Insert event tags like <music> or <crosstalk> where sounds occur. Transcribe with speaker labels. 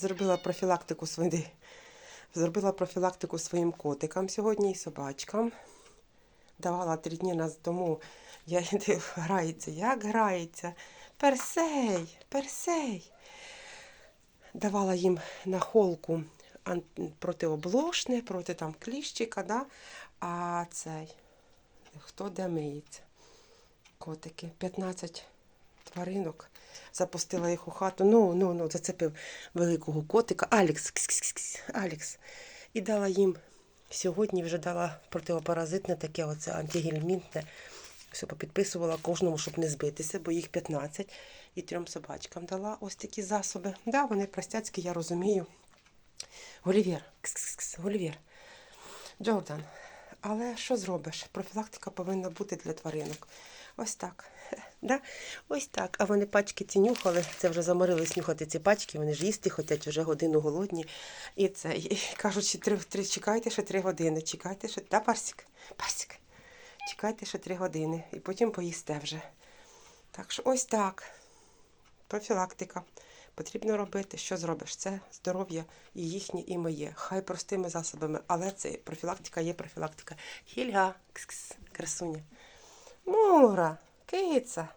Speaker 1: Зробила профілактику своїм, зробила профілактику своїм котикам сьогодні і собачкам. Давала три дні нас тому. Я <laughs> йду, грається, як грається. Персей, персей. Давала їм на холку протиоблошне, проти там кліщика, да? а цей, хто де миється? Котики, 15 тваринок. Запустила їх у хату. Ну, ну, ну, зацепив великого котика. Алекс, кс-кс-кс, Алекс. І дала їм сьогодні вже дала протиопаразитне таке, оце антигельмінтне. Все попідписувала кожному, щоб не збитися, бо їх 15. І трьом собачкам дала ось такі засоби. Да, вони простяцькі, я розумію. Гулівер, кс-кс-кс, Гулівер. Джордан, але що зробиш? Профілактика повинна бути для тваринок. Ось так. <laughs> Да? Ось так. А вони пачки ці нюхали. Це вже заморились нюхати ці пачки, вони ж їсти хочуть вже годину голодні. І це і кажуть, три, три, чекайте ще три години. Чекайте ще. Да, Парсик? Парсик. Чекайте ще три години. І потім поїсте вже. Так що ось так. Профілактика. Потрібно робити, що зробиш. Це здоров'я і їхнє, і моє. Хай простими засобами, але це профілактика є профілактика. Хільга, красуня. Мура, киця.